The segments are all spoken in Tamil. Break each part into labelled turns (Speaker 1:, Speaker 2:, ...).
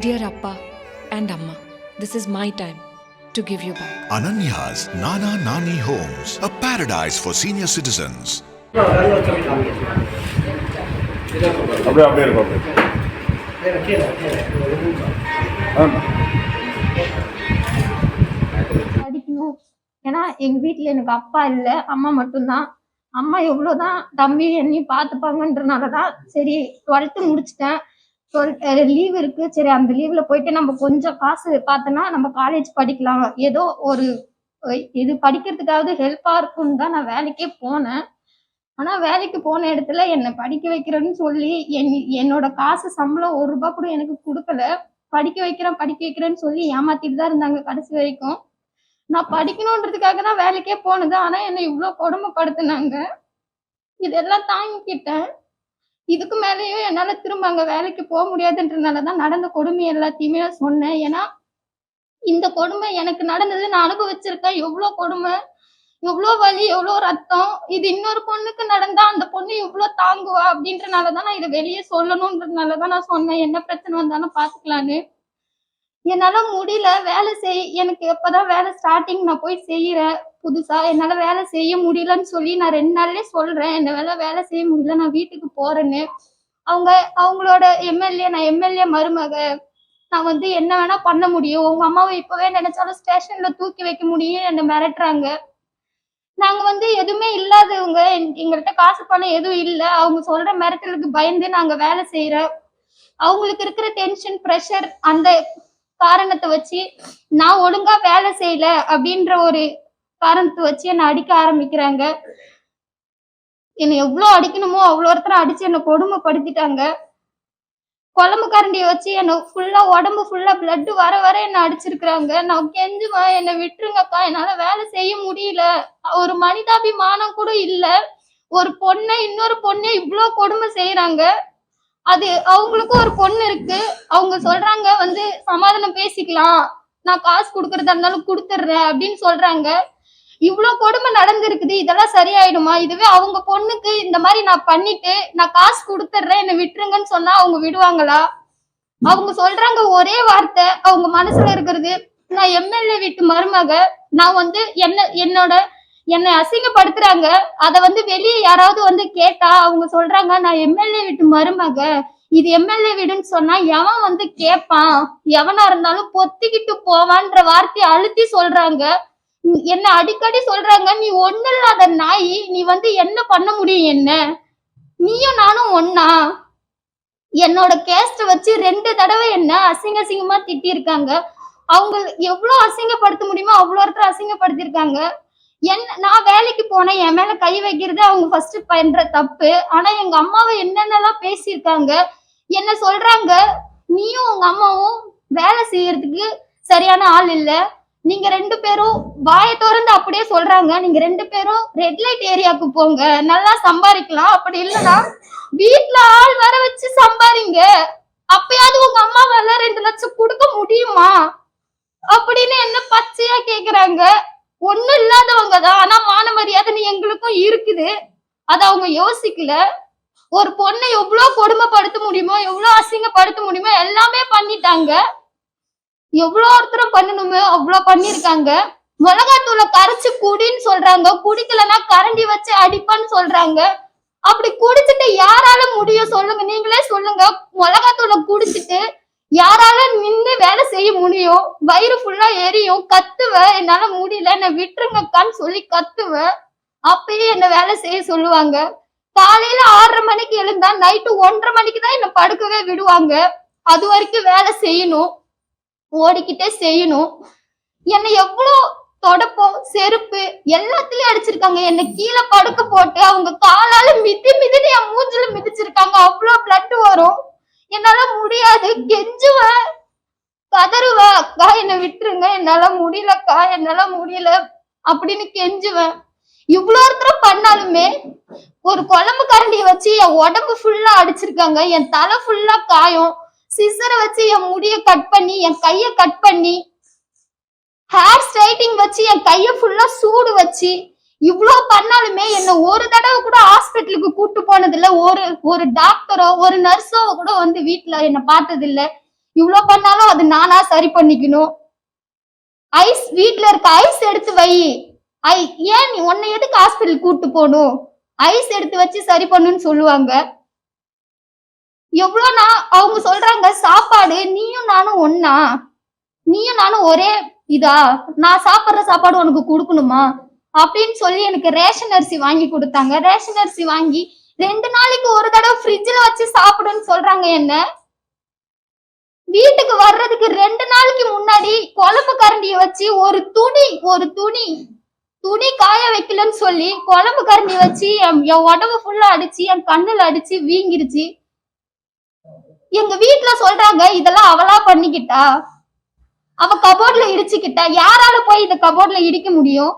Speaker 1: Dear Appa and Amma, this is my time to give you back.
Speaker 2: Ananya's Nana Nani Homes, a paradise for senior citizens.
Speaker 3: அப்படியே அப்படியே இருக்கும் அப்படியே
Speaker 4: படிக்கணும் ஏன்னா எங்க வீட்ல எனக்கு அப்பா இல்ல அம்மா மட்டும்தான் அம்மா எவ்வளவுதான் தம்பி என்னையும் பார்த்துப்பாங்கன்றனாலதான் சரி டுவெல்த்து முடிச்சிட்டேன் சொல் லீவ் இருக்கு. சரி அந்த லீவ்ல போயிட்டு நம்ம கொஞ்சம் காசு பார்த்தோன்னா நம்ம காலேஜ் படிக்கலாம். ஏதோ ஒரு இது படிக்கிறதுக்காவது ஹெல்ப்பா இருக்கும்னு தான் நான் வேலைக்கே போனேன். ஆனா வேலைக்கு போன இடத்துல என்னை படிக்க வைக்கிறேன்னு சொல்லி என் என்னோட காசு சம்பளம் ஒரு ரூபாய் கூட எனக்கு கொடுக்கல. படிக்க வைக்கிறேன் படிக்க வைக்கிறேன்னு சொல்லி ஏமாத்திட்டு தான் இருந்தாங்க கடைசி வரைக்கும். நான் படிக்கணுன்றதுக்காக தான் வேலைக்கே போனது. ஆனா என்னை இவ்வளோ கொடுமைப்படுத்தினாங்க. இதெல்லாம் தாங்கிக்கிட்டேன். இதுக்கு மேலேயும் என்னால திரும்ப அங்க வேலைக்கு போக முடியாதுன்றனால தான் நடந்த கொடுமை எல்லாத்தையுமே நான் சொன்னேன். ஏன்னா இந்த கொடுமை எனக்கு நடந்தது நான் அனுபவிச்சிருக்கேன். எவ்வளோ கொடுமை எவ்வளோ வலி எவ்வளோ ரத்தம் இது இன்னொரு பொண்ணுக்கு நடந்தா அந்த பொண்ணு எவ்வளோ தாங்குவா அப்படின்றனால தான் நான் இதை வெளியே சொல்லணுன்றதுனால தான் நான் சொன்னேன். என்ன பிரச்சனை வந்தாலும் பார்த்துக்கலான்னு என்னால முடியல வேலை செய் எனக்கு எப்பதான் வேலை ஸ்டார்டிங் நான் போய் செய்யறேன் புதுசா என்னால வேலை செய்ய முடியலன்னு சொல்லி நான் ரெண்டு நாள்லயே சொல்றேன். என்ன வேலை வேலை செய்ய முடியல நான் வீட்டுக்கு போறேன்னு. அவங்க அவங்களோட எம்எல்ஏ நான் எம்எல்ஏ மருமக. நான் வந்து என்ன வேணா பண்ண முடியும். உங்க அம்மாவை இப்பவே நினைச்சாலும் ஸ்டேஷன்ல தூக்கி வைக்க முடியும் என்ன மிரட்டுறாங்க. நாங்க வந்து எதுவுமே இல்லாதவங்க. எங்கள்கிட்ட காசு பணம் எதுவும் இல்லை. அவங்க சொல்ற மிரட்டலுக்கு பயந்து நாங்க வேலை செய்யறோம் அவங்களுக்கு இருக்கிற டென்ஷன் ப்ரெஷர் அந்த காரணத்தை வச்சு நான் ஒழுங்கா வேலை செய்யல அப்படின்ற ஒரு காரணத்தை வச்சு என்னை அடிக்க ஆரம்பிக்கிறாங்க. என்னை எவ்வளோ அடிக்கணுமோ அவ்வளோ ஒருத்தர அடிச்சு என்னை கொடுமைப்படுத்திட்டாங்க. குழம்பு கரண்டியை வச்சு என்னை ஃபுல்லா உடம்பு ஃபுல்லா பிளட் வர வர என்னை அடிச்சிருக்கிறாங்க. நான் கெஞ்சுவேன் என்னை விட்டுருங்கக்கா என்னால வேலை செய்ய முடியல. ஒரு மனிதாபிமானம் கூட இல்லை. ஒரு பொண்ணை இன்னொரு பொண்ணை இவ்வளோ கொடுமை செய்யறாங்க அது அவங்களுக்கும் ஒரு பொண்ணு இருக்கு. அவங்க சொல்றாங்க வந்து சமாதானம் பேசிக்கலாம். நான் காசு கொடுக்கறதா இருந்தாலும் கொடுத்துட்றேன் அப்படின்னு சொல்றாங்க. இவ்வளவு கொடுமை நடந்திருக்குது. இதெல்லாம் சரியாயிடுமா? இதுவே அவங்க பொண்ணுக்கு இந்த மாதிரி நான் பண்ணிட்டு நான் காசு கொடுத்துட்றேன் என்னை விட்டுருங்கன்னு சொன்னா அவங்க விடுவாங்களா? அவங்க சொல்றாங்க ஒரே வார்த்தை அவங்க மனசுல இருக்கிறது நான் எம்எல்ஏ வீட்டு மருமக நான் வந்து என்ன என்னோட என்னை அசிங்கப்படுத்துறாங்க. அத வந்து வெளியே யாராவது வந்து கேட்டா அவங்க சொல்றாங்க நான் எம்எல்ஏ வீட்டு மருமக. இது எம்எல்ஏ வீடுன்னு சொன்னா எவன் வந்து கேட்பான் எவனா இருந்தாலும் பொத்திக்கிட்டு போவான்ற வார்த்தையை அழுத்தி சொல்றாங்க. என்ன அடிக்கடி சொல்றாங்க நீ ஒண்ணு இல்லாத நாய் நீ வந்து என்ன பண்ண முடியும் என்ன? நீயும் நானும் ஒன்னா என்னோட கேஸ்ட வச்சு ரெண்டு தடவை என்ன அசிங்க அசிங்கமா திட்டியிருக்காங்க. அவங்க எவ்வளவு அசிங்கப்படுத்த முடியுமோ அவ்வளோ ஒருத்தர் அசிங்கப்படுத்தியிருக்காங்க. என்ன நான் வேலைக்கு போனேன் என் மேல கை வைக்கிறது அவங்க ஃபர்ஸ்ட் பண்ற தப்பு. ஆனா எங்க அம்மாவை என்னென்னலாம் பேசியிருக்காங்க என்ன சொல்றாங்க நீயும் உங்க அம்மாவும் வேலை செய்யறதுக்கு சரியான ஆள் இல்ல. நீங்க ரெண்டு பேரும் வாய திறந்து அப்படியே சொல்றாங்க. நீங்க ரெண்டு பேரும் ரெட் லைட் ஏரியாவுக்கு போங்க. நல்லா சம்பாதிக்கலாம். அப்படி இல்லைன்னா வீட்டுல ஆள் வர வச்சு சம்பாதிங்க. அப்பயாவது உங்க அம்மாவால ரெண்டு லட்சம் கொடுக்க முடியுமா? அப்படின்னு என்ன பச்சையா கேக்குறாங்க. ஒண்ணும் இல்லாதவங்க தான் ஆனா மான மரியாதை எங்களுக்கும் இருக்குது. அத அவங்க யோசிக்கல. ஒரு பொண்ணை எவ்வளவு கொடுமைப்படுத்த முடியுமோ எவ்வளவு அசிங்கப்படுத்த முடியுமோ எல்லாமே பண்ணிட்டாங்க. எவ்வளவு ஒருத்தரும் பண்ணணுமோ அவ்வளவு பண்ணிருக்காங்க மிளகாத்தூளை கரைச்சு குடின்னு சொல்றாங்க. குடிக்கலன்னா கரண்டி வச்சு அடிப்பான்னு சொல்றாங்க. அப்படி குடிச்சிட்டு யாரால முடியும் சொல்லுங்க. நீங்களே சொல்லுங்க. மிளகாத்தூளை குடிச்சிட்டு யாரால நின்னு வேலை செய்ய வயிறு ஃபுல்லா எரியும் கத்துவேன் என்னால முடியல. என்னை விட்டுருங்கக்கான்னு சொல்லி கத்துவேன் அப்பயே என்ன வேலை செய்ய சொல்லுவாங்க. காலையில ஆறரை மணிக்கு எழுந்தா நைட்டு ஒன்றரை மணிக்கு தான் என்ன படுக்கவே விடுவாங்க. அது வரைக்கும் வேலை செய்யணும். ஓடிக்கிட்டே செய்யணும். என்னை எவ்வளோ தொடப்பம் செருப்பு எல்லாத்துலயும் அடிச்சிருக்காங்க. என்னை கீழே படுக்க போட்டு அவங்க காலால மிதி மிதின்னு என் மூஞ்சில மிதிச்சிருக்காங்க. அவ்வளோ பிளட் வரும். என்னால முடியாது. கெஞ்சுவேன் கதறுவேன் அக்கா என்னை விட்டுருங்க என்னால முடியலக்கா என்னால முடியல அப்படின்னு கெஞ்சுவேன். இவ்வளோ ஒருத்தரம் பண்ணாலுமே ஒரு குழம்பு கரண்டியை வச்சு என் உடம்பு ஃபுல்லா அடிச்சிருக்காங்க. என் தலை ஃபுல்லா காயம். சிசரை வச்சு என் முடிய கட் பண்ணி என் கைய கட் பண்ணி ஹேர் ஸ்ட்ரைட்டிங் வச்சு என் கைய ஃபுல்லா சூடு வச்சு இவ்வளோ பண்ணாலுமே என்ன ஒரு தடவை கூட ஹாஸ்பிட்டலுக்கு கூட்டு போனதில்லை. ஒரு ஒரு டாக்டரோ ஒரு நர்ஸோ கூட வந்து வீட்டுல என்ன பார்த்ததில்லை. இவ்வளவு பண்ணாலும் அது நானா சரி பண்ணிக்கணும். ஐஸ் வீட்ல இருக்க ஐஸ் எடுத்து வை. ஐ ஏன் நீ உன்னை எதுக்கு ஹாஸ்பிட்டல் கூட்டு போகணும்? ஐஸ் எடுத்து வச்சு சரி பண்ணுன்னு சொல்லுவாங்க. எவ்வளோ நான் அவங்க சொல்றாங்க சாப்பாடு நீயும் நானும் ஒன்னா நீயும் நானும் ஒரே இதா? நான் சாப்பிடுற சாப்பாடு உனக்கு கொடுக்கணுமா? அப்படின்னு சொல்லி எனக்கு ரேஷன் அரிசி வாங்கி கொடுத்தாங்க. ரேஷன் அரிசி வாங்கி ரெண்டு நாளைக்கு ஒரு தடவை ஃப்ரிட்ஜில் வச்சு சாப்பிடுன்னு சொல்றாங்க என்ன? வீட்டுக்கு வர்றதுக்கு ரெண்டு நாளைக்கு முன்னாடி குழம்பு கரண்டிய வச்சு ஒரு துணி ஒரு துணி துணி காய வைக்கலன்னு சொல்லி குழம்பு கரண்டி வச்சு என் என் உடம்பு ஃபுல்லா அடிச்சு என் கண்ணுல அடிச்சு வீங்கிருச்சு. எங்க வீட்டுல சொல்றாங்க இதெல்லாம் அவளா பண்ணிக்கிட்டா? அவ கபோர்ட்ல இடிச்சுக்கிட்டா. யாரால போய் இந்த கபோர்ட்ல இடிக்க முடியும்?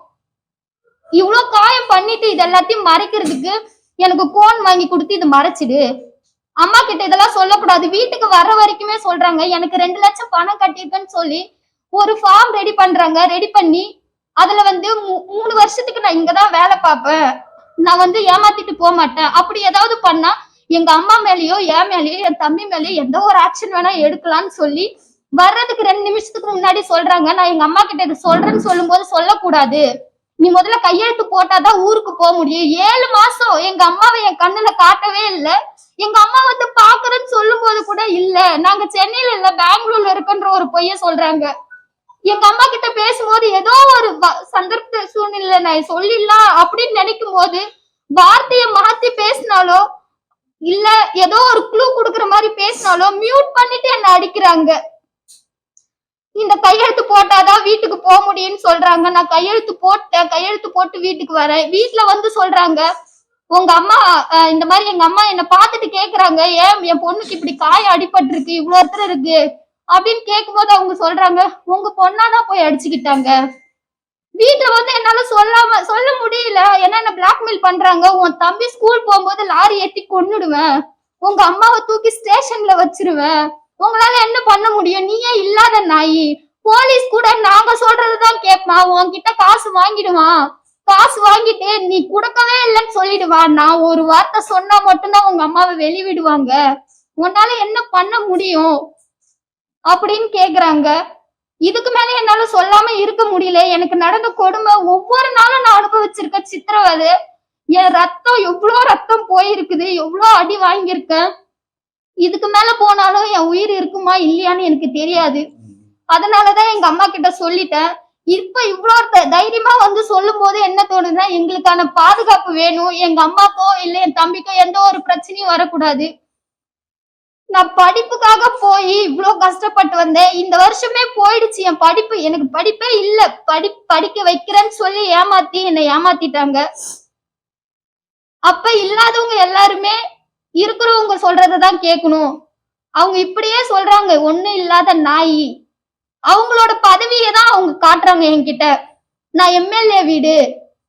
Speaker 4: இவ்வளவு காயம் பண்ணிட்டு இது எல்லாத்தையும் மறைக்கிறதுக்கு எனக்கு கோன் வாங்கி கொடுத்து இது மறைச்சிடு. அம்மா கிட்ட இதெல்லாம் சொல்லக்கூடாது. வீட்டுக்கு வர்ற வரைக்குமே சொல்றாங்க. எனக்கு ரெண்டு லட்சம் பணம் கட்டியிருக்கேன்னு சொல்லி ஒரு ஃபார்ம் ரெடி பண்றாங்க. ரெடி பண்ணி அதுல வந்து மூ- மூணு வருஷத்துக்கு நான் இங்கதான் வேலை பார்ப்பேன். நான் வந்து ஏமாத்திட்டு போக மாட்டேன். அப்படி ஏதாவது பண்ணா எங்க அம்மா மேலேயோ என் மேலேயோ என் தம்பி மேலேயோ எந்த ஒரு ஆக்ஷன் வேணா எடுக்கலாம்னு சொல்லி வர்றதுக்கு ரெண்டு நிமிஷத்துக்கு முன்னாடி சொல்றாங்க. நான் எங்க அம்மா கிட்ட இதை சொல்றேன்னு சொல்லும்போது சொல்லக்கூடாது. நீ முதல்ல கையெழுத்து போட்டாதான் ஊருக்கு போக முடியும். ஏழு மாசம் எங்க அம்மாவை என் கண்ணுல காட்டவே இல்லை. எங்க அம்மா வந்து பாக்குறேன்னு சொல்லும் போது கூட இல்ல. நாங்க சென்னையில இல்ல பெங்களூர்ல இருக்குன்ற ஒரு பொய்ய சொல்றாங்க. எங்க அம்மா கிட்ட பேசும்போது ஏதோ ஒரு சந்தர்ப்ப சூழ்நிலை நான் சொல்லிடலாம் அப்படின்னு நினைக்கும் போது வார்த்தையை மாத்தி பேசினாலோ இல்ல ஏதோ ஒரு க்ளூ கொடுக்குற மாதிரி பேசினாலோ மியூட் பண்ணிட்டு என்ன அடிக்கிறாங்க. இந்த கையெழுத்து போட்டாதான் வீட்டுக்கு போக முடியும்னு சொல்றாங்க. நான் கையெழுத்து போட்டேன். கையெழுத்து போட்டு வீட்டுக்கு வரேன். வீட்டுல வந்து சொல்றாங்க உங்க அம்மா இந்த மாதிரி எங்க அம்மா என்ன பார்த்துட்டு கேக்குறாங்க. ஏன் என் பொண்ணுக்கு இப்படி காயம் அடிபட்டு இருக்கு இவ்வளவு ஒருத்தர் இருக்கு? அப்படின்னு கேட்கும்போது அவங்க சொல்றாங்க உங்க பொண்ணாதான் போய் அடிச்சுக்கிட்டாங்க. வீட்டுல வந்து என்னால சொல்லாம சொல்ல முடியல. ஏன்னா என்ன பிளாக்மெயில் பண்றாங்க. உன் தம்பி ஸ்கூல் போகும்போது லாரி ஏத்தி கொன்னுடுவேன். உங்க அம்மாவை தூக்கி ஸ்டேஷன்ல வச்சிருவேன். உங்களால என்ன பண்ண முடியும்? நீயே இல்லாத நாய். போலீஸ் கூட நாங்க சொல்றதுதான் கேட்பான். உன்கிட்ட காசு வாங்கிடுவான். காசு வாங்கிட்டு நீ கொடுக்கவே இல்லைன்னு சொல்லிடுவான் நான் ஒரு வார்த்தை சொன்னா மட்டும்தான் உங்க அம்மாவை வெளிவிடுவாங்க. உன்னால என்ன பண்ண முடியும்? அப்படின்னு கேக்குறாங்க. இதுக்கு மேல என்னால சொல்லாம இருக்க முடியல. எனக்கு நடந்த கொடுமை ஒவ்வொரு நாளும் நான் அனுபவிச்சிருக்க சித்திரவதை என் ரத்தம் எவ்வளோ ரத்தம் போயிருக்குது எவ்வளோ அடி வாங்கியிருக்கேன். இதுக்கு மேல போனாலும் என் உயிர் இருக்குமா இல்லையான்னு எனக்கு தெரியாது. அதனாலதான் எங்க அம்மா கிட்ட சொல்லிட்டேன். இப்ப இவ்வளோ த- தைரியமா வந்து சொல்லும் போது என்ன தோணுதுன்னா எங்களுக்கான பாதுகாப்பு வேணும். எங்க அம்மாக்கோ இல்ல என் தம்பிக்கோ எந்த ஒரு பிரச்சனையும் வரக்கூடாது. நான் படிப்புக்காக போய் இவ்வளோ கஷ்டப்பட்டு வந்தேன். இந்த வருஷமே போயிடுச்சு. என் படிப்பு எனக்கு படிப்பே இல்ல. படி படிக்க வைக்கிறேன்னு சொல்லி ஏமாத்தி என்னை ஏமாத்திட்டாங்க. அப்ப இல்லாதவங்க எல்லாருமே இருக்கிறவங்க சொல்றதான் கேட்கணும். அவங்க இப்படியே சொல்றாங்க. ஒண்ணு இல்லாத நாய். அவங்களோட பதவியை தான் அவங்க காட்டுறாங்க என்கிட்ட. நான் எம்எல்ஏ வீடு.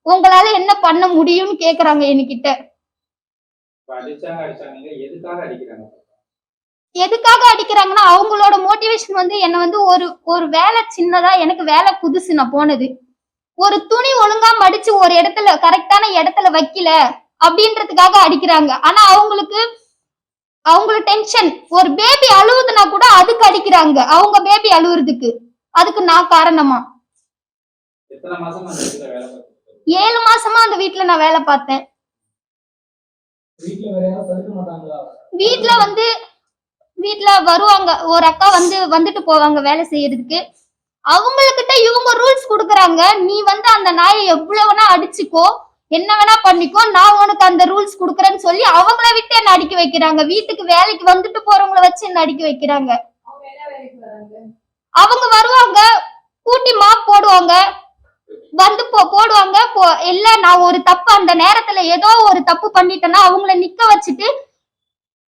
Speaker 4: உங்களால என்ன பண்ண முடியும்னு கேக்குறாங்க என்கிட்ட.
Speaker 5: எதுக்காக அடிக்கிறாங்க?
Speaker 4: எதுக்காக அடிக்கிறாங்கன்னா அவங்களோட மோட்டிவேஷன் வந்து என்ன வந்து ஒரு ஒரு வேலை சின்னதா எனக்கு வேலை புதுசு நான் போனது. ஒரு துணி ஒழுங்கா மடிச்சு ஒரு இடத்துல கரெக்டான இடத்துல வைக்கல அப்படின்றதுக்காக அடிக்கிறாங்க. ஆனா அவங்களுக்கு அவங்களுக்கு டென்ஷன் ஒரு பேபி அடிக்கிறாங்க. அவங்க பேபி அழுவுறதுக்கு. அதுக்கு நான் காரணமா? ஏழு மாசமா அந்த வீட்ல நான் வேலை பார்த்தேன்.
Speaker 6: வீட்ல
Speaker 4: வந்து வீட்ல வருவாங்க. ஒரு அக்கா வந்து வந்துட்டு போவாங்க வேலை செய்யறதுக்கு. அவங்கக்கிட்ட இவங்க ரூல்ஸ் கொடுக்குறாங்க. நீ வந்து அந்த நாயை எவ்வளவு வேணா அடிச்சுக்கோ என்ன வேணா பண்ணிக்கோ நான் உனக்கு அந்த ரூல்ஸ் கொடுக்குறேன்னு சொல்லி அவங்கள விட்டு என்ன அடிக்க வைக்கிறாங்க. வீட்டுக்கு வேலைக்கு வந்துட்டு போறவங்கள வச்சு என்ன அடிக்க வைக்கிறாங்க. அவங்க வருவாங்க கூட்டி மாப் போடுவாங்க. வந்து போ போடுவாங்க போ இல்ல நான் ஒரு தப்பு அந்த நேரத்துல ஏதோ ஒரு தப்பு பண்ணிட்டேன்னா அவங்கள நிக்க வச்சுட்டு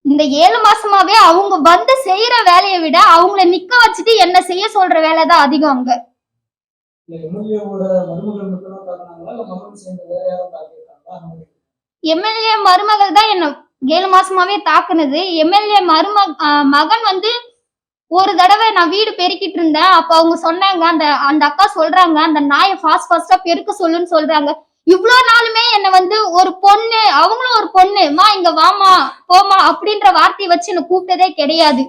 Speaker 4: இந்த ஏழு மாசமாவே அவங்க வந்து செய்யற வேலையை விட அவங்கள நிக்க வச்சுட்டு என்ன செய்ய சொல்ற வேலை தான் அதிகம் அங்க. எம்எல்ஏ மருமகள் தான் என்ன ஏழு மாசமாவே தாக்குனது. எம்எல்ஏ மரும மகன் வந்து ஒரு தடவை நான் வீடு பெருக்கிட்டு இருந்தேன். அப்ப அவங்க சொன்னாங்க அந்த அந்த அக்கா சொல்றாங்க அந்த நாயை ஃபாஸ்ட் ஃபாஸ்டா பெருக்க சொல்லுன்னு சொல்றாங்க. இவ்வளோ நாளுமே என்னை வந்து ஒரு பொண்ணு அவங்களும் ஒரு பொண்ணு மா இங்க வாமா போமா அப்படின்ற வார்த்தையை வச்சு என்னை கூப்பிட்டதே கிடையாது.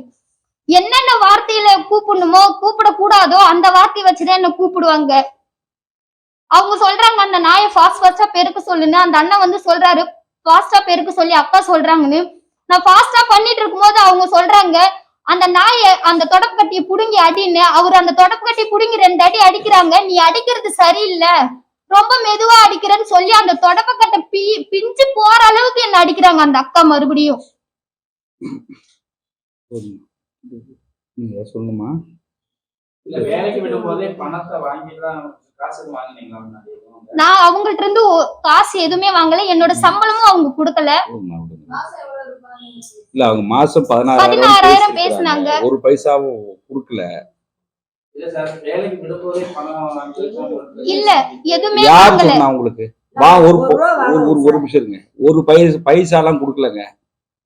Speaker 4: என்னென்ன வார்த்தையில கூப்பிடணுமோ கூப்பிட கூடாதோ அந்த வார்த்தையை வச்சுதான் என்ன கூப்பிடுவாங்க. அவங்க சொல்றாங்க அந்த நாயை ஃபாஸ்ட் ஃபாஸ்டா பெருக்க சொல்லுன்னு. அந்த அண்ணன் வந்து சொல்றாரு ஃபாஸ்டா பெருக்க சொல்லி அக்கா சொல்றாங்கன்னு. நான் ஃபாஸ்டா பண்ணிட்டு இருக்கும்போது அவங்க சொல்றாங்க அந்த நாயை அந்த தொடப்பு கட்டியை புடுங்கி அடின்னு அவர் அந்த தொடப்பு கட்டி புடுங்கி ரெண்டு அடி அடிக்கிறாங்க. நீ அடிக்கிறது சரியில்லை. ரொம்ப மெதுவா அடிக்கிறேன்னு சொல்லி அந்த தொடப்பக்கட்டை பி பிஞ்சு போற அளவுக்கு என்ன அடிக்கிறாங்க அந்த அக்கா மறுபடியும்.
Speaker 5: இல்ல வேலைக்கு விடும் போதே பணத்தை வாங்கிதான்
Speaker 4: நான் அவங்கள்ட்ட இருந்து காசு எதுவுமே வாங்கல. என்னோட சம்பளமும் அவங்க கொடுக்கல.
Speaker 7: இல்ல அவங்க மாசம் பதினாறாயிரம்.
Speaker 4: பேசுனாங்க.
Speaker 7: ஒரு பைசாவும் கொடுக்கல.
Speaker 4: இல்ல எதுவுமே
Speaker 7: யார்
Speaker 4: வாங்கல.
Speaker 7: சொன்னா உங்களுக்கு? வா ஒரு ஒரு ஒரு ஒரு நிமிஷம் இருங்க. ஒரு பைசா பைசாலாம் கொடுக்கலங்க.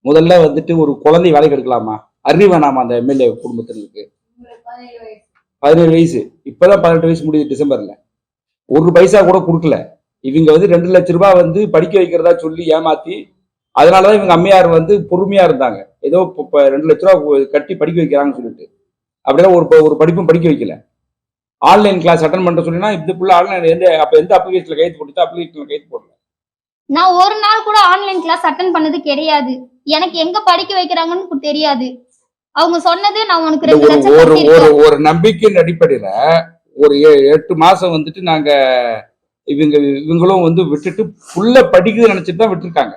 Speaker 7: முதல்ல வந்துட்டு ஒரு குழந்தை வேலைக்கு எடுக்கலாமா? அறிவு வேணாமா அந்த எம்எல்ஏ குடும்பத்தினருக்கு? பதினேழு வயசு. இப்பதான் பதினெட்டு வயசு முடியுது டிசம்பர்ல. ஒரு பைசா கூட கொடுக்கல. இவங்க வந்து ரெண்டு லட்ச ரூபாய் வந்து படிக்க வைக்கிறதா சொல்லி ஏமாத்தி அதனாலதான் இவங்க அம்மையார் வந்து பொறுமையா இருந்தாங்க. ஏதோ இப்ப- ரெண்டு லட்ச ரூபா கட்டி படிக்க வைக்கிறாங்கன்னு சொல்லிட்டு. அப்படிலாம் ஒரு ஒரு படிப்பும் படிக்க வைக்கல. ஆன்லைன் கிளாஸ் அட்டன் பண்ண சொன்னா இதுக்குள்ள ஆன்லைன் எந்த அப்ப எந்த அப்ளிகேஷன்ல கைத்து போட்டு அப்ளிகேஷன்ல கைத்து போடல.
Speaker 4: நான் ஒரு நாள் கூட ஆன்லைன் கிளாஸ் அட்டன் பண்ணது கிடையாது. எனக்கு எங்க படிக்க வைக்கிறாங்கன்னு தெரியாது. அவங்க சொன்னது நான் உனக்கு
Speaker 7: இந்த ஒரு ஒரு. ஒரு நம்பிக்கையின் அடிப்படையில ஒரு எட்டு மாசம் வந்துட்டு நாங்க இவங்க இவங்களும் வந்து விட்டுட்டு புள்ள படிக்குதுன்னு நினைச்சிட்டு தான் விட்டுருக்காங்க.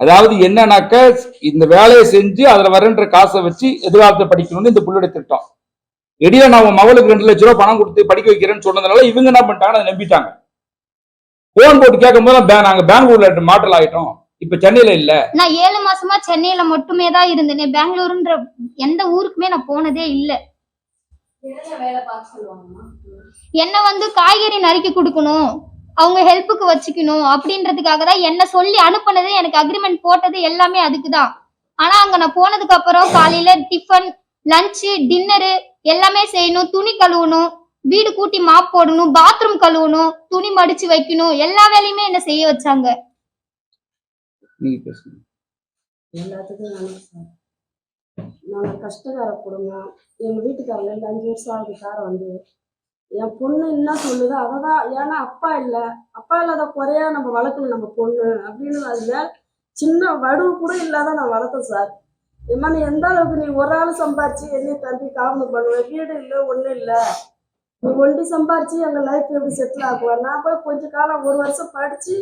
Speaker 7: அதாவது என்னன்னாக்க இந்த வேலையை செஞ்சு அதுல வரன்ற காசை வச்சு எதிர்காலத்தை படிக்கணும்னு இந்த புள்ளுடைய திட்டம். இடையே நான் உன் மகளுக்கு ரெண்டு லட்ச ரூபா பணம் கொடுத்து படிக்க வைக்கிறேன்னு சொன்னதுனால இவங்க என்ன பண்ணிட்டாங்க அதை நம்பிட்டாங்க. போன் போட்டு கேட்கும் போது பே- நாங்க பெங்களூர்ல மாற்றல் ஆயிட்டோம். இப்ப சென்னையில இல்ல.
Speaker 4: நான் ஏழு மாசமா சென்னையில மட்டுமே தான் இருந்தேன். பெங்களூருன்ற எந்த ஊருக்குமே நான் போனதே இல்லை. என்ன வந்து காய்கறி நறுக்கி கொடுக்கணும் அவங்க ஹெல்ப்புக்கு வச்சுக்கணும் அப்படின்றதுக்காக தான் என்ன சொல்லி அனுப்புனது எனக்கு அக்ரிமெண்ட் போட்டது எல்லாமே அதுக்கு தான் ஆனா அங்க நான் போனதுக்கு அப்புறம் காலையில டிஃபன் லஞ்சு டின்னரு எல்லாமே செய்யணும் துணி கழுவணும் வீடு கூட்டி மாப் போடணும் பாத்ரூம் கழுவணும் துணி மடிச்சு வைக்கணும் எல்லா வேலையுமே என்ன செய்ய வச்சாங்க.
Speaker 7: நீங்க பேசுங்க.
Speaker 8: எல்லாத்துக்கும் நாங்கள் கஷ்டக்கார குடும்பம். எங்கள் வீட்டுக்காரங்க இல்லை அஞ்சு வருஷம் ஆகுது சார் வந்து. என் பொண்ணு என்ன சொல்லுதோ? அதை தான் ஏன்னா அப்பா இல்லை. அப்பா இல்லாத குறையா நம்ம வளர்க்கணும் நம்ம பொண்ணு அப்படின்னு அது சின்ன வடுவு கூட இல்லாத நான் வளர்த்தேன் சார். ஏமா நீ எந்த அளவுக்கு நீ ஒரு ஆள் சம்பாரிச்சு என்னைய தம்பி காரணம் பண்ணுவேன் வீடு இல்லை ஒன்றும் இல்லை. நீ ஒண்டி சம்பாரிச்சு எங்கள் லைஃப் எப்படி செட்டில் ஆகுவேன் நான் போய் கொஞ்ச காலம் ஒரு வருஷம் படித்து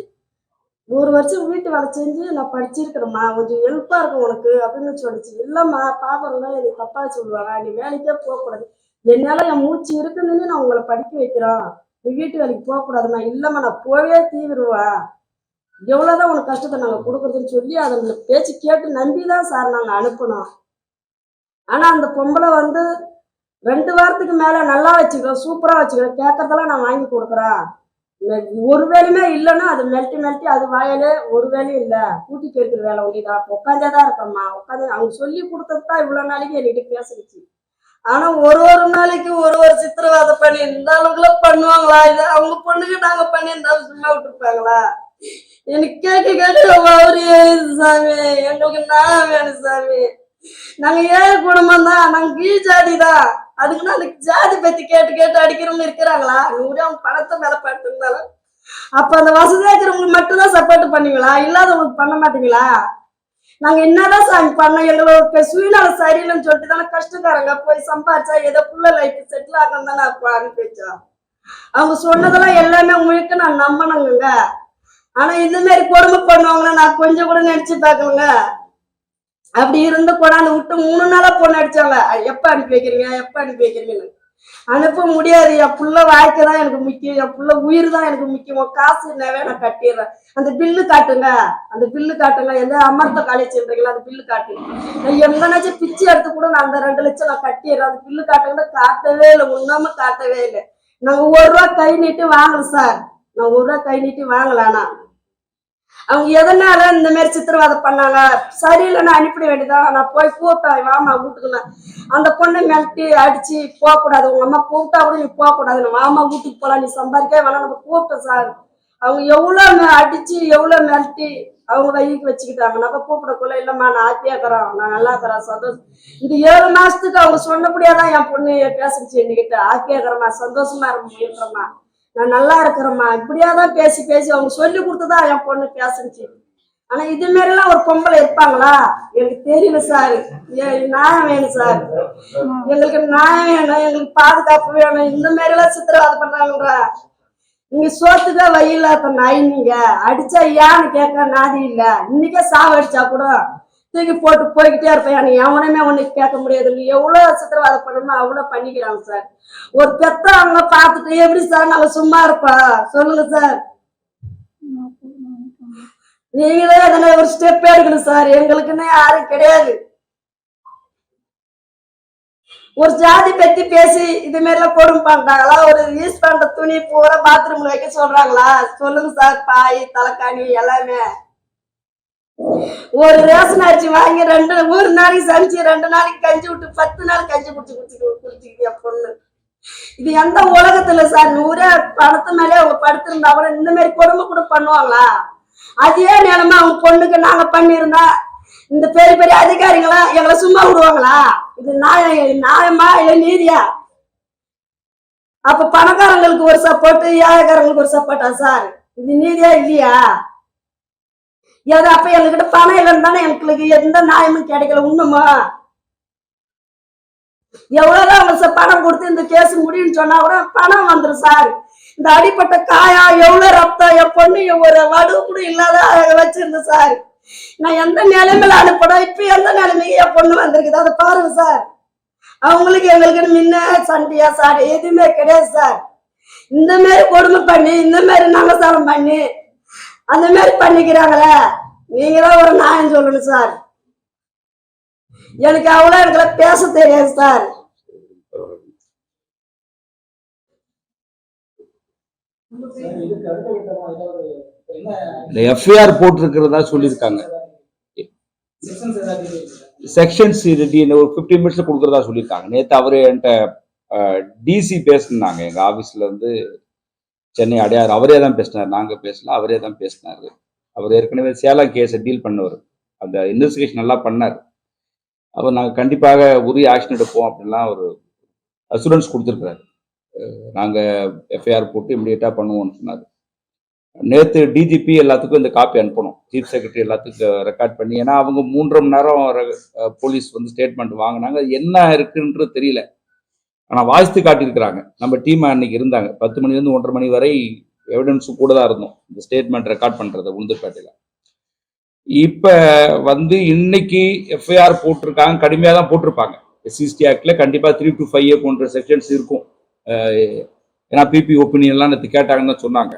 Speaker 8: ஒரு வருஷம் வீட்டு வேலை செஞ்சு நான் படிச்சிருக்கிறேம்மா கொஞ்சம் ஹெல்ப்பாக இருக்கும் உனக்கு அப்படின்னு சொல்லிச்சு. இல்லைம்மா பாப்பறவங்க எனக்கு தப்பா சொல்லுவாங்க. நீ வேலைக்கே போகக்கூடாது. என்னால் என் மூச்சு இருக்குதுன்னு நான் உங்களை படிக்க வைக்கிறோம். நீ வீட்டு வேலைக்கு போகக்கூடாதும்மா. இல்லைம்மா நான் போவே தீவிருவேன். எவ்வளோதான் உனக்கு கஷ்டத்தை நாங்கள் கொடுக்குறதுன்னு சொல்லி அதை பேச்சு கேட்டு நம்பி தான் சார் நாங்கள் அனுப்பினோம். ஆனால் அந்த பொம்பளை வந்து ரெண்டு வாரத்துக்கு மேலே நல்லா வச்சுக்கிறோம் சூப்பராக வச்சுக்கிறோம் கேட்கறதெல்லாம் நான் வாங்கி கொடுக்குறேன். ஒரு வேலையுமே இல்லைன்னா அது மெல்ட்டி மெல்ட்டி அது வாயிலே ஒரு வேலையும் இல்லை. கூட்டி போயிருக்கிற வேலை ஒண்டிதான் உட்காந்தே தான் இருக்கம்மா. உட்காந்து அவங்க சொல்லி கொடுத்தது தான் இவ்வளோ நாளைக்கு என்கிட்ட பேசுனுச்சு. ஆனா ஒரு ஒரு நாளைக்கு ஒரு ஒரு சித்திரவாதை பண்ணி இருந்தாலும் பண்ணுவாங்களா? இது அவங்க பொண்ணுக்கு நாங்க பண்ணியிருந்தாலும் சும்மா விட்டுருப்பாங்களா? எனக்கு கேட்க கேட்டு அவரு சாமி? எங்களுக்கு நான் வேணும் சாமி. நாங்க ஏழை குடும்பம் தான். நாங்க கீழ் ஜாதி தான். அதுக்கு அந்த ஜாதி பத்தி கேட்டு கேட்டு அடிக்கிறவங்க இருக்கிறாங்களா? நூறு அவங்க பணத்தை மேல படுத்திருந்தாலும். அப்ப அந்த வசதியா இருக்கிறவங்களுக்கு மட்டும்தான் சப்போர்ட் பண்ணுவீங்களா? இல்லாதவங்களுக்கு பண்ண மாட்டீங்களா? நாங்க என்னதான் சாமி பண்ணோம் எங்களோட சுயநலம் சரியில்லைன்னு சொல்லிட்டு தானே கஷ்டக்காரங்க போய் சம்பாரிச்சா ஏதோ புள்ள லைஃப் செட்டில் ஆகணும் தானே அப்போ அனுப்பி வச்சோம் அவங்க சொன்னதெல்லாம் எல்லாமே உங்களுக்கு நான் நம்பணுங்க. ஆனா இந்த மாதிரி கொடுமை பண்ணுவாங்கன்னா நான் கொஞ்சம் கூட நினைச்சு பார்க்கணுங்க. அப்படி இருந்து கொண்டாந்து விட்டு மூணு நாளா பொண்ணு அடிச்சாங்க. எப்ப அனுப்பி வைக்கிறீங்க? எப்ப அனுப்பி வைக்கிறீங்கன்னு. அனுப்ப முடியாது. என் புள்ள வாழ்க்கை தான் எனக்கு முக்கியம். என் புள்ள உயிர் தான் எனக்கு முக்கியம். காசு என்னவே நான் கட்டிடுறேன். அந்த பில்லு காட்டுங்க. அந்த பில்லு காட்டுங்க. எந்த அமர்த்த காலேஜ் சொல்றீங்களா அந்த பில்லு காட்டுங்க நான் எங்கனாச்சும் பிச்சை எடுத்து கூட நான் அந்த ரெண்டு லட்சம் நான் கட்டிடுறேன். அந்த பில்லு காட்டுங்கன்னா காட்டவே இல்லை. உண்ணாம காட்டவே இல்லை. நாங்க ஒரு ரூபா கை நீட்டி வாங்கல சார். நான் ஒரு ரூபா கை நீட்டி வாங்கல ஆனா. அவங்க எதனால இந்த மாதிரி சித்திரவதை பண்ணாங்க? சரியில்லை நான் அனுப்பிட வேண்டியதான் நான் போய் கூப்பிட்டேன். வாமா வீட்டுக்குன்னு அந்த பொண்ணை மிரட்டி அடிச்சு போகக்கூடாது. உங்க அம்மா கூப்பிட்டா கூட நீ போகக்கூடாது. வாமா வீட்டுக்கு போலாம். நீ சம்பாதிக்க வேணாம். நம்ம கூப்பிட்டோம் சார். அவங்க எவ்வளோ அடிச்சு எவ்வளோ மிரட்டி அவங்க வயிக்கு வச்சுக்கிட்டாங்க. நம்ம கூப்பிடக்குள்ள இல்லைம்மா நான் ஹாப்பியாக இருக்கிறோம் நான் நல்லா இருக்கிறேன். சந்தோஷம் இந்த ஏழு மாசத்துக்கு அவங்க சொன்னபடியே தான் என் பொண்ணு பேசுச்சு என்கிட்ட ஹாப்பியாக இருக்கிறம்மா. சந்தோஷமா இருக்கிறம்மா நான் நல்லா இருக்கிறேம்மா. இப்படியா தான் பேசி பேசி அவங்க சொல்லி கொடுத்துதான் என் பொண்ணு பேசுச்சு ஆனா இது மாதிரிலாம் ஒரு பொம்பளை இருப்பாங்களா? எனக்கு தெரியல சார் ஏ- நியாயம் வேணும் சார் எங்களுக்கு நியாயம் வேணும். எங்களுக்கு பாதுகாப்பு வேணும். இந்த மாதிரி எல்லாம் சித்திரவதை பண்றாங்கன்றா. நீங்க சோத்துக்கா வயிலாத நாய் நீங்க. அடிச்சா ஏன்னு கேட்க நாதி இல்ல. இன்னைக்கே சாவடிச்சா கூட தூக்கி போட்டு போய்கிட்டே இருப்பேன். எனக்கு எவனுமே ஒண்ணு கேட்க முடியாது எவ்வளோ எவ்வளவு சித்திரவதை பண்ணணுமோ அவ்வளவு பண்ணிக்கிறாங்க சார். ஒரு பெத்தவங்க பார்த்துட்டு எப்படி சார் நாங்க சும்மா இருப்பா? சொல்லுங்க சார். நீங்களே அதில் ஒரு ஸ்டெப் எடுக்கணும் சார். எங்களுக்குன்னு யாரும் கிடையாது. ஒரு ஜாதி பத்தி பேசி இது மாதிரிலாம் கொடும் பண்றாங்களா? ஒரு யூஸ் பண்ற துணி பூரா பாத்ரூம்ல வைக்க சொல்றாங்களா? சொல்லுங்க சார். பாய் தலைக்காணி எல்லாமே. ஒரு ரேஷன் அரிசி வாங்கி ரெண்டு ஒரு நாளைக்கு சமைச்சு ரெண்டு நாளைக்கு கஞ்சி விட்டு பத்து நாள் கஞ்சி குடிச்சு குடிச்சு குடிச்சுக்கிட்டு என் பொண்ணு. இது எந்த உலகத்துல சார்? நூறே பணத்து மேலே அவங்க படுத்திருந்தா கூட இந்த மாதிரி கொடுமை கூட பண்ணுவாங்களா? அதே நிலைமை அவங்க பொண்ணுக்கு நாங்க பண்ணியிருந்தா இந்த பெரிய பெரிய அதிகாரிங்களா எங்களை சும்மா விடுவாங்களா? இது நியாய நியாயமா இல்ல நீதியா? அப்ப பணக்காரங்களுக்கு ஒரு சப்போர்ட் ஏழைக்காரங்களுக்கு ஒரு சப்போர்ட்டா சார்? இது நீதியா இல்லையா? ஏதோ அப்ப எங்ககிட்ட பணம் இல்லைன்னு தானே எங்களுக்கு எந்த நியாயமும் கிடைக்கல உண்ணுமா? எவ்வளவுதான் அவங்க சார் பணம் கொடுத்து இந்த கேஸ் முடியும்னு சொன்னா கூட பணம் வந்துரும் சார். இந்த அடிப்பட்ட காயா எவ்வளவு ரத்தம் என் பொண்ணு ஒரு வடு கூட இல்லாத வச்சிருந்தேன் சார். நான் எந்த நிலைமையில அனுப்பணும்? இப்ப எந்த நிலைமைக்கு என் பொண்ணு வந்திருக்குது? அதை பாருங்க சார். அவங்களுக்கு எங்களுக்கு முன்ன சண்டையா சார்? எதுவுமே கிடையாது சார். இந்த மாதிரி கொடுமை பண்ணி இந்த மாதிரி நமசாரம் பண்ணி அந்த மாதிரி பண்ணிக்கிறாங்களே. நீங்க தான் ஒரு நியாயம் சொல்லணும் சார் எனக்கு அவ்வளோ எனக்கு பேச தெரியாது சார்
Speaker 6: என்ன
Speaker 7: இந்த எஃப்ஐஆர் போட்டிருக்கிறதா சொல்லியிருக்காங்க.
Speaker 6: செக்ஷன் சி
Speaker 7: ரெட்டி ஒரு ஃபிஃப்டீன் மினிட்ஸ் கொடுக்குறதா சொல்லியிருக்காங்க. நேற்று அவர் என்கிட்ட டிசி பேசினாங்க. எங்க ஆபீஸ்ல இருந்து சென்னை அடையார் அவரே தான் பேசினார். நாங்கள் பேசல அவரே தான் பேசினார். அவர் ஏற்கனவே சேலம் கேஸை டீல் பண்ணுவார். அந்த இன்வெஸ்டிகேஷன் நல்லா பண்ணார். அவர் நாங்கள் கண்டிப்பாக உரிய ஆக்ஷன் எடுப்போம் அப்படின்லாம் ஒரு அசூரன்ஸ் கொடுத்துருக்குறாரு. நாங்கள் எஃப்ஐஆர் போட்டு இமிடியேட்டாக பண்ணுவோம்னு சொன்னார். நேற்று டிஜிபி எல்லாத்துக்கும் இந்த காப்பி அனுப்பணும். சீஃப் செக்ரட்டரி எல்லாத்துக்கும் ரெக்கார்ட் பண்ணி ஏன்னா அவங்க மூன்றரை மணி நேரம் போலீஸ் வந்து ஸ்டேட்மெண்ட் வாங்கினாங்க. என்ன இருக்குன்றது தெரியல. ஆனால் வாசித்து காட்டியிருக்கிறாங்க. நம்ம டீம் அன்னைக்கு இருந்தாங்க. பத்து மணிலேருந்து ஒன்றரை மணி வரை எவிடன்ஸு கூட தான் இருந்தோம். இந்த ஸ்டேட்மெண்ட் ரெக்கார்ட் பண்ணுறது உளுந்தூர்பேட்டையில். இப்போ வந்து இன்னைக்கு எஃப்ஐஆர் போட்டிருக்காங்க. கடுமையாக தான் போட்டிருப்பாங்க. எஸ்சிஸ்டி ஆக்டில் கண்டிப்பாக த்ரீ டு ஃபைவ் போன்ற செக்ஷன்ஸ் இருக்கும். ஏன்னா பிபி ஒப்பீனியன்லாம் நேற்று கேட்டாங்கன்னு தான் சொன்னாங்க.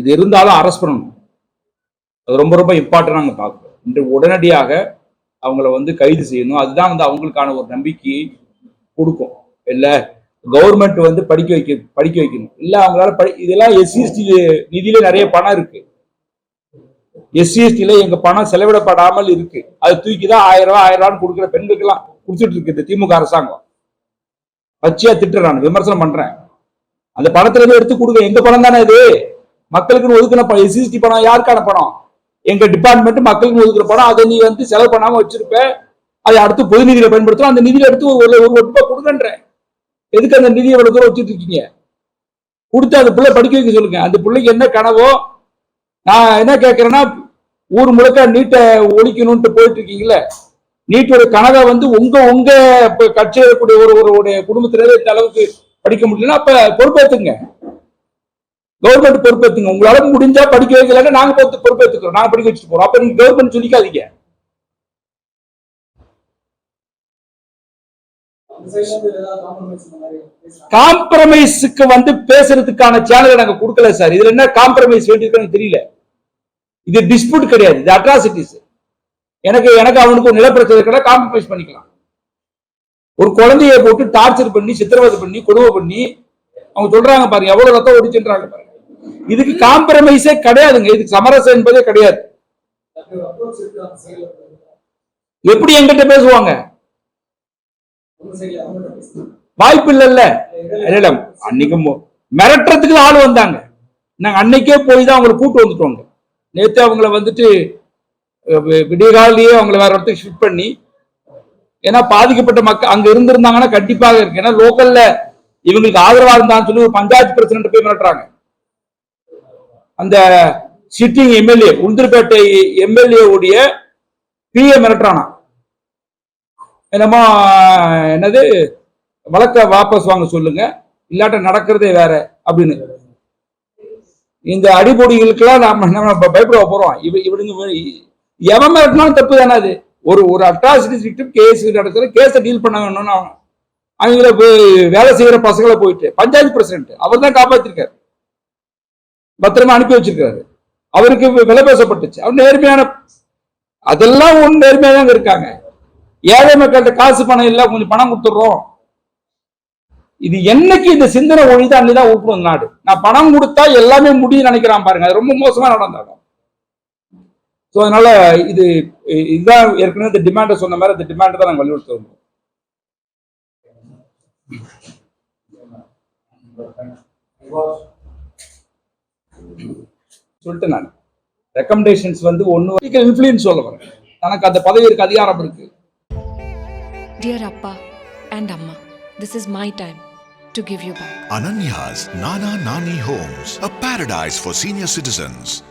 Speaker 7: இது இருந்தாலும் அரெஸ்ட் பண்ணணும். அது ரொம்ப ரொம்ப இம்பார்ட்டன்ட் நாங்கள் பார்க்குறோம் இன்று உடனடியாக அவங்கள வந்து கைது செய்யணும். அதுதான் வந்து அவங்களுக்கான ஒரு நம்பிக்கையை கொடுக்கும். இல்லை கவர்மெண்ட் வந்து படிக்க வைக்க படிக்க வைக்கணும். இல்லை அவங்களால படி இதெல்லாம் எஸ்சிஎஸ்டி நிதியில நிறைய பணம் இருக்கு. எஸ்சிஎஸ்டியில எங்க பணம் செலவிடப்படாமல் இருக்கு. அது தூக்கி தான் ஆயிரம் ரூபாய் ஆயிரம் ரூபான்னு கொடுக்குற பெண்களுக்கெல்லாம் கொடுத்துட்டு இருக்கு இந்த திமுக அரசாங்கம். பச்சையா திட்டுறேன் நான் விமர்சனம் பண்றேன். அந்த பணத்துல இருந்து எடுத்து கொடுக்க எங்க பணம் தானே இது? மக்களுக்கு ஒதுக்கின பணம் எஸ்சிஎஸ்டி பணம் யாருக்கான பணம்? எங்க டிபார்ட்மெண்ட் மக்களுக்கு ஒதுக்குற பணம் அதை நீ வந்து செலவு பண்ணாம வச்சிருப்ப. அதை அடுத்து பொது நிதியில பயன்படுத்தணும் அந்த நிதியில எடுத்து ஒரு ஒரு ரூபாய் கொடுங்கன்றேன். எதுக்கு அந்த நிதியை இவ்வளவு தூரம் வச்சுட்டு இருக்கீங்க? கொடுத்து அந்த பிள்ளை படிக்க வைக்க சொல்லுங்க. அந்த பிள்ளைக்கு என்ன கனவோ? நான் என்ன கேட்கறேன்னா ஊர் முழுக்க நீட்டை ஒழிக்கணும்ட்டு போயிட்டு இருக்கீங்களே நீட்டோட கனவை வந்து உங்க உங்க இப்ப கட்சியில் இருக்கக்கூடிய ஒரு ஒருவருடைய குடும்பத்தினரே இந்த அளவுக்கு படிக்க முடியலன்னா அப்ப பொறுப்பேத்துங்க. கவர்மெண்ட் பொறுப்பேத்துங்க. உங்களால முடிஞ்சா படிக்க வைக்கலன்னா நாங்க பொறுத்து பொறுப்பேத்துக்கிறோம். நாங்க படிக்க வச்சுட்டு போறோம். அப்ப நீங்க கவர்மெண்ட் சொல்லிக்காதீங்க
Speaker 6: அந்த சைடுல இருந்து ஏதாவது காம்ப்ரமைஸ் இந்த மாதிரி பேசுறாங்க
Speaker 7: காம்ப்ரமைஸுக்கு வந்து பேசுறதுக்கான சேனலை நாங்க கொடுக்கல சார் இதுல என்ன காம்ப்ரமைஸ் வேண்டியிருக்குன்னு தெரியல. இது டிஸ்பியூட் கிடையாது. இது அட்ராசிட்டிஸ் எனக்கு எனக்கு அவனுக்கு ஒரு நிலப்பிரச்சனை இருக்கிற காம்ப்ரமைஸ் பண்ணிக்கலாம். ஒரு குழந்தைய போட்டு டார்ச்சர் பண்ணி சித்திரவதை பண்ணி கொடுமை பண்ணி அவங்க சொல்றாங்க பாருங்க எவ்வளவு ரத்தம் ஒடிச்சுன்றாங்க பாருங்க இதுக்கு காம்ப்ரமைஸே கிடையாதுங்க. இதுக்கு சமரசம் என்பதே கிடையாது. எப்படி எங்கிட்ட பேசுவாங்க
Speaker 6: அந்த சைடுல அவங்க பேசுறாங்க
Speaker 7: வாய்ப்பு இல்லைல்ல அன்னைக்கு மிரட்டுறதுக்கு ஆள் வந்தாங்க. நாங்கள் அன்னைக்கே போய் தான் அவங்களை கூட்டு வந்துட்டோங்க நேற்று அவங்கள வந்துட்டு விடியகாலையே அவங்கள வேற இடத்துக்கு ஷிஃப்ட் பண்ணி ஏன்னா பாதிக்கப்பட்ட மக்கள் அங்க இருந்திருந்தாங்கன்னா கண்டிப்பாக இருக்கு. ஏன்னா லோக்கல்ல இவங்களுக்கு ஆதரவா இருந்தான்னு சொல்லி ஒரு பஞ்சாயத்து பிரசிடண்ட் போய் மிரட்டுறாங்க. அந்த சிட்டிங் எம்எல்ஏ உளுந்தூர்பேட்டை எம்எல்ஏ உடைய பிஏ மிரட்டுறானா என்னமோ என்னது? வழக்க வாபஸ் வாங்க சொல்லுங்க. இல்லாட்ட நடக்கிறதே வேற அப்படின்னு. இந்த அடிபொடிகளுக்கெல்லாம் நாம நம்ம பயப்பட போறோம். இவ இவனுங்க எவன் மிரட்டினாலும் தப்பு தானே அது. ஒரு ஒரு அட்ராசிட்டி விக்டிம் கேஸ் நடக்கிற கேஸை டீல் பண்ண வேணும்னு அவன். அவங்கள போய் வேலை செய்கிற பசங்களை போயிட்டு பஞ்சாயத்து பிரசிடென்ட் அவர் தான் காப்பாற்றிருக்காரு பத்திரமா அனுப்பி வச்சிருக்காரு. அவருக்கு விலை பேசப்பட்டுச்சு. அவர் நேர்மையான அதெல்லாம் ஒன்று நேர்மையாக தாங்க இருக்காங்க. ஏழை மக்கள்கிட்ட காசு பணம் இல்ல கொஞ்சம் பணம் கொடுத்துடுறோம். இது என்னைக்கு இந்த சிந்தனை ஒழிதா அன்னைதான் உருப்படும் நாடு. நான் பணம் கொடுத்தா எல்லாமே முடியும் நினைக்கிறான் பாருங்க. அது ரொம்ப மோசமா நடந்தாங்க. ஸோ அதனால இது இதுதான் ஏற்கனவே இந்த டிமாண்டை சொன்ன மாதிரி இந்த டிமாண்டை தான் நாங்கள் வலியுறுத்துவோம் சொல்லிட்டு நான். ரெக்கமெண்டேஷன்ஸ் வந்து ஒன்று இன்ஃப்ளூயன்ஸ் சொல்ல வரேன். தனக்கு அந்த பதவி இருக்கு அதிகாரம் இருக்கு.
Speaker 1: Dear Appa and Amma, this is my time to give you back.
Speaker 2: Ananya's Nana Nani Homes, a paradise for senior citizens.